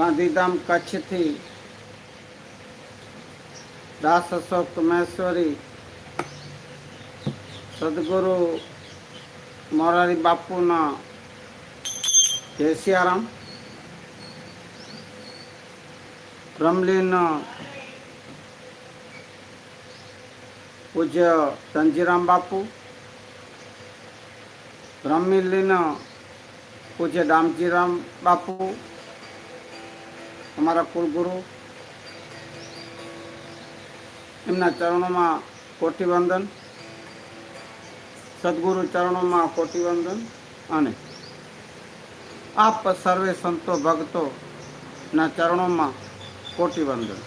ગાંધીધામ કચ્છથી દાસ અશોક મહેશ્વરી સદગુરુ મોરારી બાપુના જય સિયારામ બ્રહ્મલીન પૂજ્ય ધનજીરામ બાપુ બ્રહ્મલીન પૂજ્ય દામજીરામ બાપુ અમારા કુલગુરુ એમના ચરણોમાં કોટિવંદન, સદગુરુ ચરણોમાં કોટિવંદન અને આપ સર્વે સંતો ભક્તોના ચરણોમાં કોટિવંદન.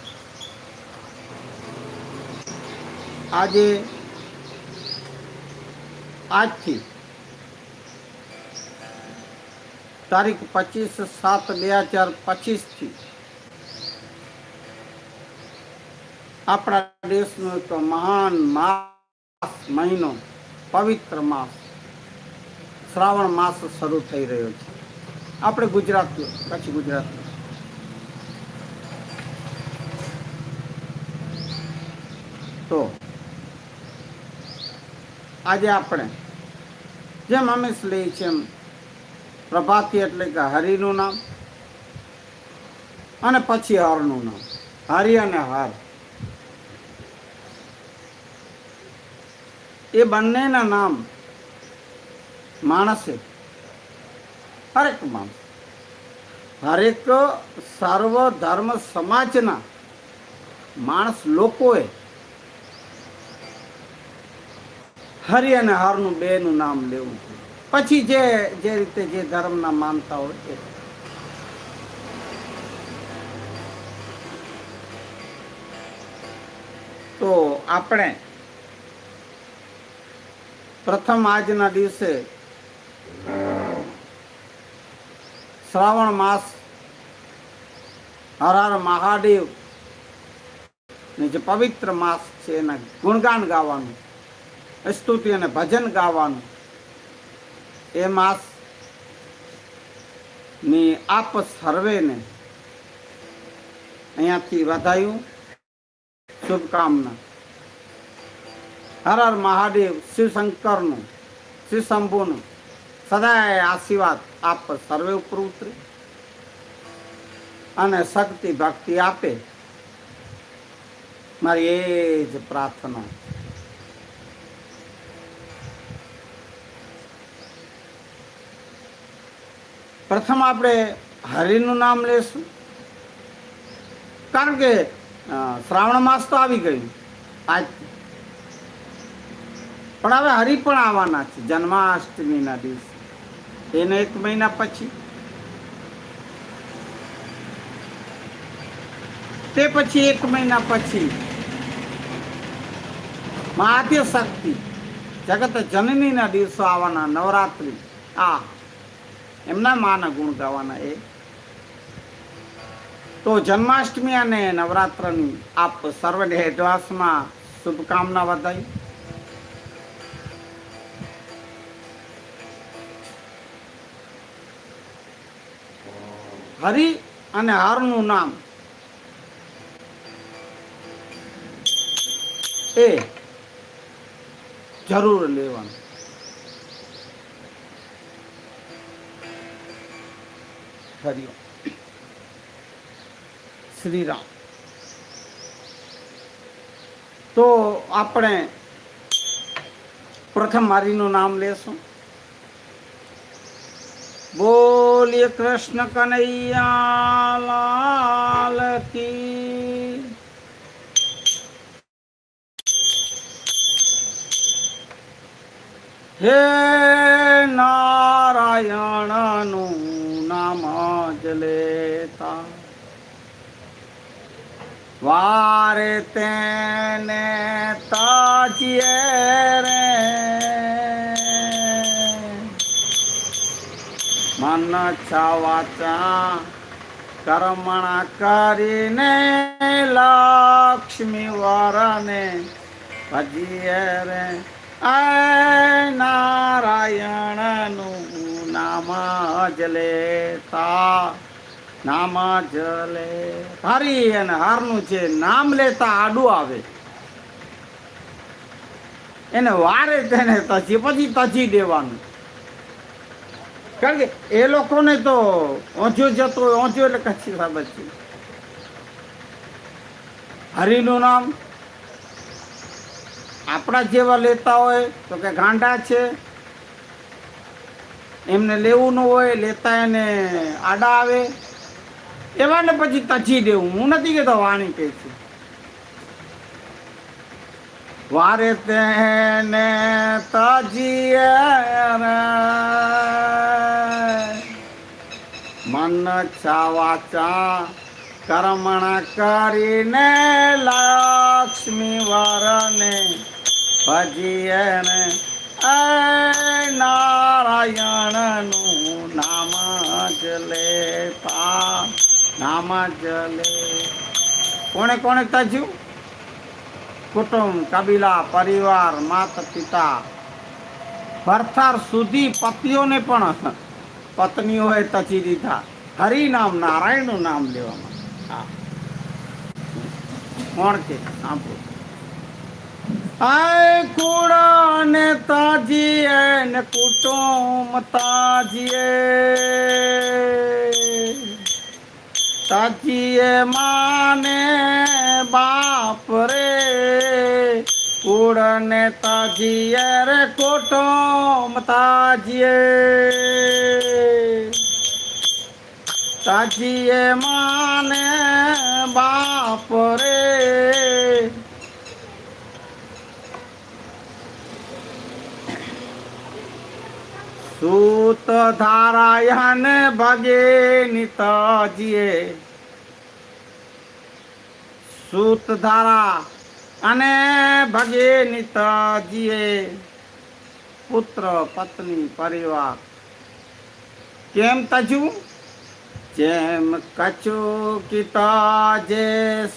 આજે, આજથી તારીખ પચીસ સાત બે હજાર પચીસથી આપણા દેશનો તો મહાન માસ, મહિનો, પવિત્ર માસ, શ્રાવણ માસ શરૂ થઈ રહ્યો છે. આપણે ગુજરાત, કચ્છ ગુજરાત. તો આજે આપણે જેમ અમે લઈએ છીએ એમ પ્રભાતી એટલે કે હરિનું નામ અને પછી હરનું નામ. હરિ અને હર. એ બંનેના નામ માણસે. હરેક માણસ. હરેક સર્વ ધર્મ સમાજના માણસ લોકોએ હરિ અને હરનું બેનું નામ લેવું પછી જે જે રીતે જે ધર્મના માનતા હોય એ. તો આપણે પ્રથમ આજના દિવસે શ્રાવણ માસ હર હર મહાદેવ ને જે પવિત્ર માસ છે એના ગુણગાન ગાવાનું, સ્તુતિ અને ભજન ગાવાનું, એ માસની આપ સર્વેને અહીંયાથી વધાયું. શુભકામના. હર હર મહાદેવ શિવ શંકરનું શિવ શંભુનું સદાય આશીર્વાદ આપ સર્વે ઉપર ઉતરે. અને શક્તિ, ભક્તિ આપે. મારી એ જ પ્રાર્થના. પ્રથમ આપણે હરિનું નામ લેશું. કારણ કે શ્રાવણ માસ તો આવી ગયું. આજ પણ હવે હરિ પણ આવવાના છે. જન્માષ્ટમીના દિવસે. એને એક મહિના પછી. તે પછી એક મહિના પછી મહાદ્ય શક્તિ. જગત જનનીના દિવસો આવવાના, નવરાત્રી. આ એમના માના ગુણ ગાવાના એ. તો જન્માષ્ટમી અને નવરાત્રની આપ સર્વને એડવાન્સમાં શુભકામના વધાઈ. હરિ અને હારનું નામ. એ જરૂર લેવાનું. હરિઓમ શ્રી રામ તો આપણે પ્રથમ મારીનું નામ લેશું. બોલીએ કૃષ્ણ કનૈયા લાલ કી. હે નારાયણનું નામ જ લેતા. વારે તેને તાજીએ રે છાવાચા કર્મણા કરીને લક્ષ્મી વરને ભજીએ રે. નારાયણ નારાયણનું નામ જ લેતા, નામ લે હરી અને હારનું છે નામ લેતા આડું આવે. એને વારે તેને તજી, પછી તજી દેવાનું. કારણ કે એ લોકોને તો ઓછો જતો હોય ઓછું એટલે કચ્છી બાબત છે હરિનું નામ આપણા જેવા લેતા હોય તો કે ગાંડા છે, એમને લેવું ન હોય, લેતા એને આડા આવે. એવાને પછી તચી દેવું. હું નથી કહેતો વાણી કહે છે. વારે તેને તજીએ મન ચાવાચા કર્મણ કરીને લક્ષ્મી વરને ભજીએ ને નારાયણનું નામ જ લેતા, નામ જ લે. કોણે કોણે તજ્યું? કુટુંબ, કબીલા, પરિવાર, માતા પિતા. ભરથાર સુધી પતિઓને પણ પત્નીઓએ તચી દીધા. હરિ નામ નારાયણનું નામ લેવામાં. હા. કોણ કે? સાંભળો. આય કુડા ને તાજીએ ને કુટુંબ તાજીએ. ताज़े माने बाप रे उड़ने ताजिए रे कोटो ताजिए माने बाप रे સૂત ધારાયણ ભગે નિતજીએ સૂત ધારા અને ભગે નિતજીએ પુત્ર, પત્ની, પરિવાર. કેમ તજું? જેમ કચુ કિતા જે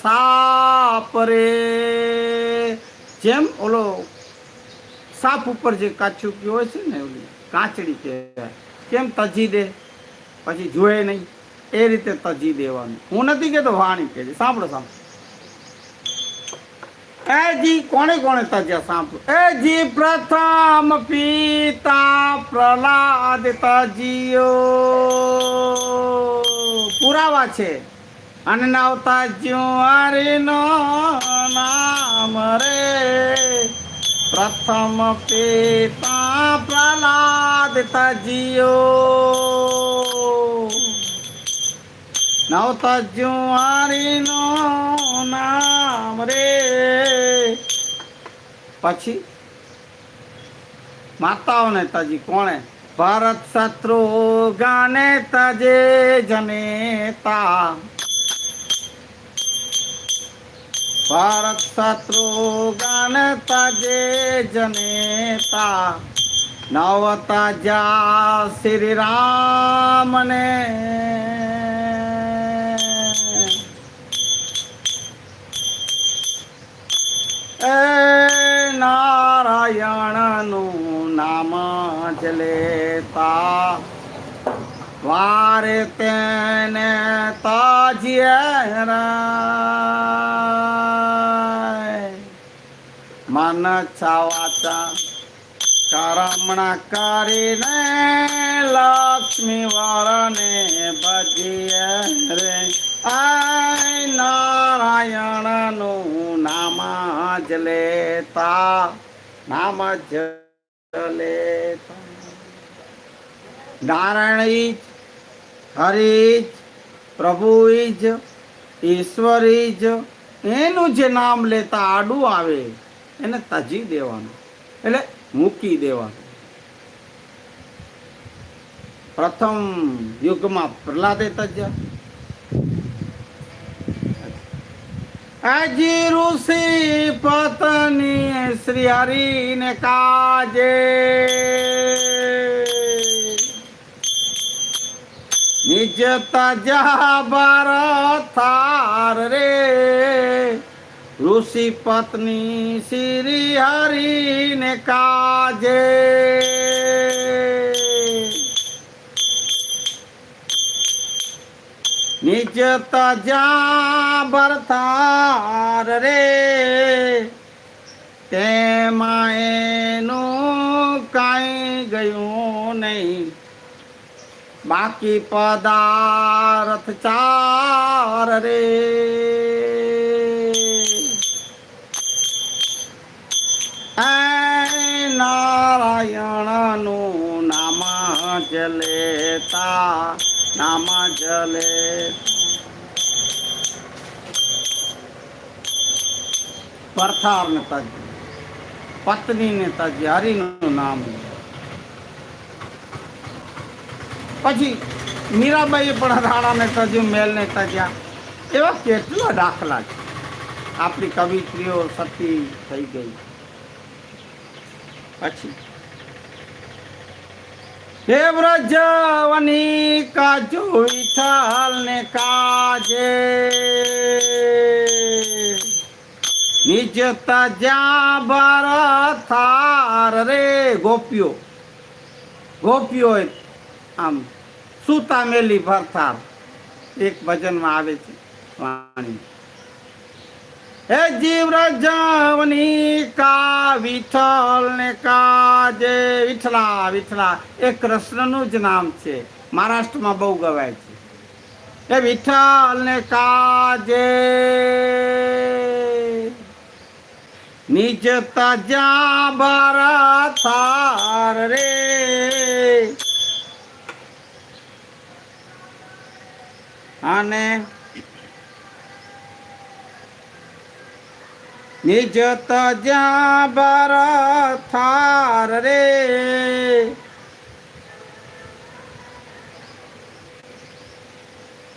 સાપ રે. જેમ ઓલો સાપ ઉપર જે કાચું કયું હોય છે ને ઓલી. કાચડી કહેવાય. કેમ તજી દે? પછી જોયે નહીં. એ રીતે તજી દેવાનું. હું નથી કહેતો વાણી કહે સાંભળો સાંભળો. એ જી, કોણે કોણે તજ્યા? સાંભળો. એ જી, પ્રથમ પિતા પ્રહલાદ તજીયો. પુરાવા છે. અને નવતા જ્યુઆરીનો નામ રે. પ્રથમ પિતા પ્રહલાદ તજીયો નવતા નો નામ રે. પછી માતાઓને તજી કોણે? ભરત શત્રુ ગાને તજે જનેતા. ભારત શત્રુ ગણતા જે જનેતા, નવતા જા શ્રી રામને. એ નારાયણનું નામ જ લેતા, વારે તેને તાજ્ય મન છાવાચા કરમણા કરીને લક્ષ્મી વરને ભજીએ રે. આય નારાયણનું નામ જ લેતા, નામ જ લેતા. નારાયણ ઈજ હરિ જ, પ્રભુ ઈજ ઈશ્વરી જ, એનું જે નામ લેતા આડું આવે. એને તજી દેવાનું. એટલે મૂકી દેવાનું. પ્રથમ યુગમાં પ્રહલાદે તજ્યા આજી ઋષિ પત્ની શ્રી હરિને કાજે. નિજ તજા બાર થાર રે. ઋષિ પત્ની શ્રી હરિને કાજે. નિજ તજા ભરથાર રે. તેમાં એનું કાંઈ ગયું નહીં. બાકી પદાર્થ ચાર રે. નારાયણનું નામ જલેતા લેતા, નામ જલે પરથાર નેતાજી, પત્ની નેતાજી તજ હરિનું નામ પછી મીરાબાઈએ પણ રાણાને નેતાજી, મેલ તજ્યા એવા કેટલા દાખલા છે. આપણી કવિત્રીઓ સતી થઈ ગઈ. પછી હે વ્રજવની કાજો વિઠ્ઠલ ને કાજે નિજ તજા ભરથાર રે ગોપીઓ. ગોપીઓ આમ સુતા મેલી ભરથાર. એક ભજનમાં આવે છે વાણી. હે જીવ રજવની કા વિઠ્ઠલ ને કાજે વિઠલા વિઠલા એ કૃષ્ણનું જ નામ છે. મહારાષ્ટ્રમાં બહુ ગવાય છે. એ વિઠ્ઠલ ને કાજે નિજ તજા ભરથાર રે. અને નિજ તજા ભરથાર રે.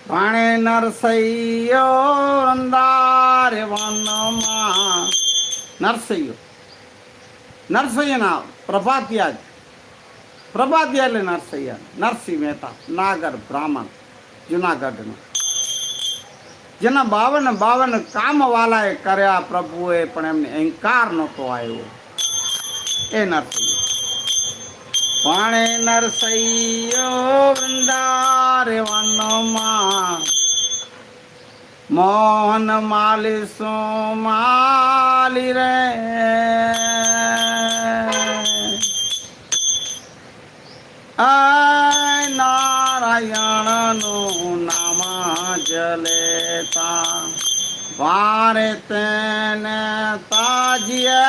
પાણે નરસૈયો અંધારે વનમાં. નરસૈયો. નરસૈયાના પ્રભાતિયા પ્રભાતિયા એટલે નરસૈયા. નરસિંહ મહેતા, નાગર બ્રાહ્મણ, જુનાગઢનો. જેના બાવન બાવન કામ વાલાએ કર્યા પ્રભુએ પણ એમને અહંકાર નહોતો આવ્યો. એ નથી. પણ નરસૈયો વૃંદારે મોહન માલી સો માલી રે. આ નારાયણનું નામ જ લેતા વારે તેને તાજ્ય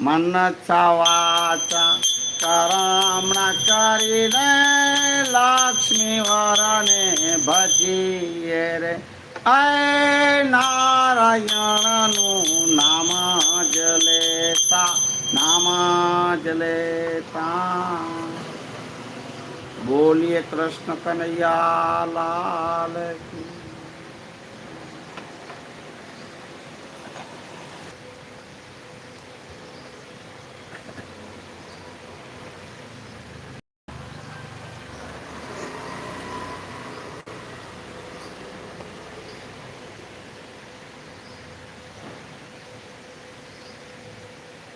મન છવાચા કરામણા કરીને લક્ષ્મી વરણે ભજીએ રે. અય નારાયણનું નામ જ લેતા, નામ જ લેતા. બોલીએ કૃષ્ણ કનૈયા લાલ